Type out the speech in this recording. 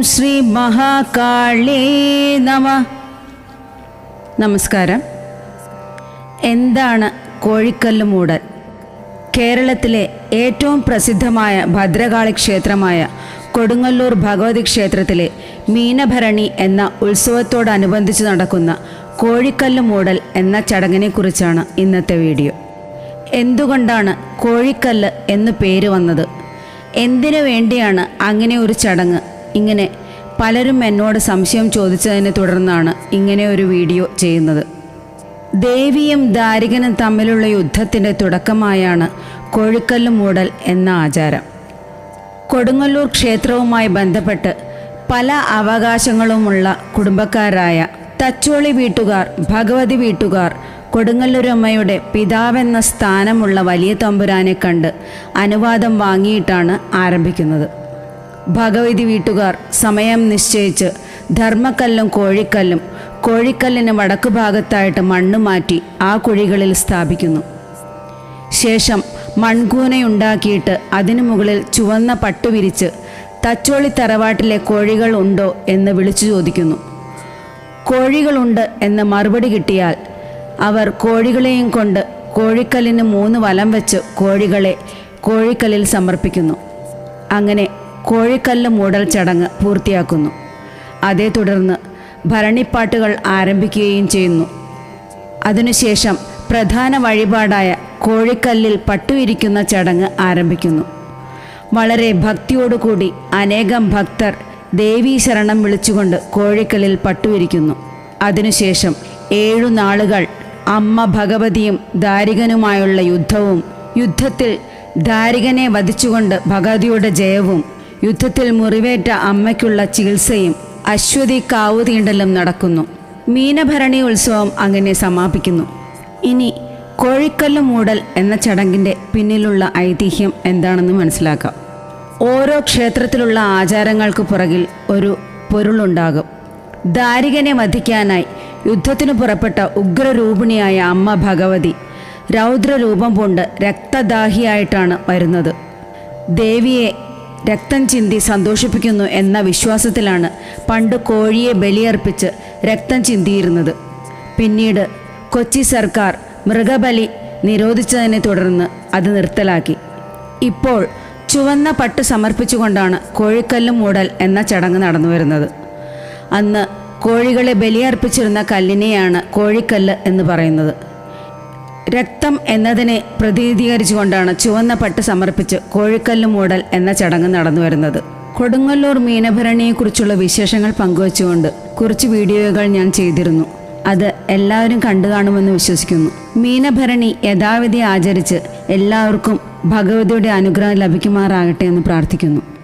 മഹാകാളേ നമ. നമസ്കാരം. എന്താണ് കോഴിക്കല്ല് മൂടൽ? കേരളത്തിലെ ഏറ്റവും പ്രസിദ്ധമായ ഭദ്രകാളി ക്ഷേത്രമായ കൊടുങ്ങല്ലൂർ ഭഗവതി ക്ഷേത്രത്തിലെ മീനഭരണി എന്ന ഉത്സവത്തോടനുബന്ധിച്ച് നടക്കുന്ന കോഴിക്കല്ല് മൂടൽ എന്ന ചടങ്ങിനെക്കുറിച്ചാണ് ഇന്നത്തെ വീഡിയോ. എന്തുകൊണ്ടാണ് കോഴിക്കല്ല് എന്ന് പേര് വന്നത്? എന്തിനു വേണ്ടിയാണ് അങ്ങനെ ഒരു ചടങ്ങ്? ഇങ്ങനെ പലരും എന്നോട് സംശയം ചോദിച്ചതിനെ തുടർന്നാണ് ഇങ്ങനെ ഒരു വീഡിയോ ചെയ്യുന്നത്. ദേവിയും ദാരികനും തമ്മിലുള്ള യുദ്ധത്തിന്റെ തുടക്കമായാണ് കൊഴുക്കല്ല് മൂടൽ എന്ന ആചാരം. കൊടുങ്ങല്ലൂർ ക്ഷേത്രവുമായി ബന്ധപ്പെട്ട് പല അവകാശങ്ങളുമുള്ള കുടുംബക്കാരായ തച്ചോളി വീട്ടുകാർ ഭഗവതി വീട്ടുകാർ കൊടുങ്ങല്ലൂരമ്മയുടെ പിതാവെന്ന സ്ഥാനമുള്ള വലിയ തമ്പുരാനെ കണ്ട് അനുവാദം വാങ്ങിയിട്ടാണ് ആരംഭിക്കുന്നത്. ഭഗവതി വീട്ടുകാർ സമയം നിശ്ചയിച്ച് ധർമ്മക്കല്ലും കോഴിക്കല്ലും കോഴിക്കല്ലിന് വടക്കു ഭാഗത്തായിട്ട് മണ്ണ് മാറ്റി ആ കുഴികളിൽ സ്ഥാപിക്കുന്നു. ശേഷം മൺകൂനയുണ്ടാക്കിയിട്ട് അതിനു മുകളിൽ ചുവന്ന പട്ടു വിരിച്ച് തച്ചോളി തറവാട്ടിലെ കോഴികൾ ഉണ്ടോ എന്ന് വിളിച്ചു ചോദിക്കുന്നു. കോഴികളുണ്ട് എന്ന് മറുപടി കിട്ടിയാൽ അവർ കോഴികളെയും കൊണ്ട് കോഴിക്കല്ലിന് മൂന്ന് വലം വെച്ച് കോഴികളെ കോഴിക്കല്ലിൽ സമർപ്പിക്കുന്നു. അങ്ങനെ കോഴിക്കല്ല് മൂടൽ ചടങ്ങ് പൂർത്തിയാക്കുന്നു. അതേ തുടർന്ന് ഭരണിപ്പാട്ടുകൾ ആരംഭിക്കുകയും ചെയ്യുന്നു. അതിനുശേഷം പ്രധാന വഴിപാടായ കോഴിക്കല്ലിൽ പട്ടുവിരിക്കുന്ന ചടങ്ങ് ആരംഭിക്കുന്നു. വളരെ ഭക്തിയോടുകൂടി അനേകം ഭക്തർ ദേവീ ശരണം വിളിച്ചുകൊണ്ട് കോഴിക്കല്ലിൽ പട്ടുവിരിക്കുന്നു. അതിനുശേഷം ഏഴു നാളുകൾ അമ്മ ഭഗവതിയും ദാരികനുമായുള്ള യുദ്ധവും യുദ്ധത്തിൽ ദാരികനെ വധിച്ചുകൊണ്ട് ഭഗവതിയുടെ ജയവും യുദ്ധത്തിൽ മുറിവേറ്റ അമ്മയ്ക്കുള്ള ചികിത്സയും അശ്വതി കാവു തീണ്ടലും നടക്കുന്നു. മീനഭരണി ഉത്സവം അങ്ങനെ സമാപിക്കുന്നു. ഇനി കോഴിക്കല്ല് മൂടൽ എന്ന ചടങ്ങിന്റെ പിന്നിലുള്ള ഐതിഹ്യം എന്താണെന്ന് മനസ്സിലാക്കാം. ഓരോ ക്ഷേത്രത്തിലുള്ള ആചാരങ്ങൾക്ക് പുറകിൽ ഒരു പൊരുളുണ്ടാകും. ദാരികനെ വധിക്കാനായി യുദ്ധത്തിനു പുറപ്പെട്ട ഉഗ്രരൂപിണിയായ അമ്മ ഭഗവതി രൗദ്രരൂപം കൊണ്ട് രക്തദാഹിയായിട്ടാണ് വരുന്നത്. ദേവിയെ രക്തം ചിന്തി സന്തോഷിപ്പിക്കുന്നു എന്ന വിശ്വാസത്തിലാണ് പണ്ട് കോഴിയെ ബലിയർപ്പിച്ച് രക്തം ചിന്തിയിരുന്നത്. പിന്നീട് കൊച്ചി സർക്കാർ മൃഗബലി നിരോധിച്ചതിനെ തുടർന്ന് അത് നിർത്തലാക്കി. ഇപ്പോൾ ചുവന്ന പട്ട് സമർപ്പിച്ചുകൊണ്ടാണ് കോഴിക്കല്ല് മൂടൽ എന്ന ചടങ്ങ് നടന്നു വരുന്നത് അന്ന് കോഴികളെ ബലിയർപ്പിച്ചിരുന്ന കല്ലിനെയാണ് കോഴിക്കല്ല് എന്ന് പറയുന്നത്. രക്തം എന്നതിനെ പ്രതിനിധീകരിച്ചുകൊണ്ടാണ് ചുവന്ന പട്ട് സമർപ്പിച്ച് കോഴിക്കല്ല് മൂടൽ എന്ന ചടങ്ങ് നടന്നു വരുന്നത്. കൊടുങ്ങല്ലൂർ മീനഭരണിയെക്കുറിച്ചുള്ള വിശേഷങ്ങൾ പങ്കുവച്ചുകൊണ്ട് കുറച്ച് വീഡിയോകൾ ഞാൻ ചെയ്തിരുന്നു. അത് എല്ലാവരും കണ്ടു കാണുമെന്ന് വിശ്വസിക്കുന്നു. മീനഭരണി യഥാവിധി ആചരിച്ച് എല്ലാവർക്കും ഭഗവതിയുടെ അനുഗ്രഹം ലഭിക്കുമാറാകട്ടെ എന്ന് പ്രാർത്ഥിക്കുന്നു.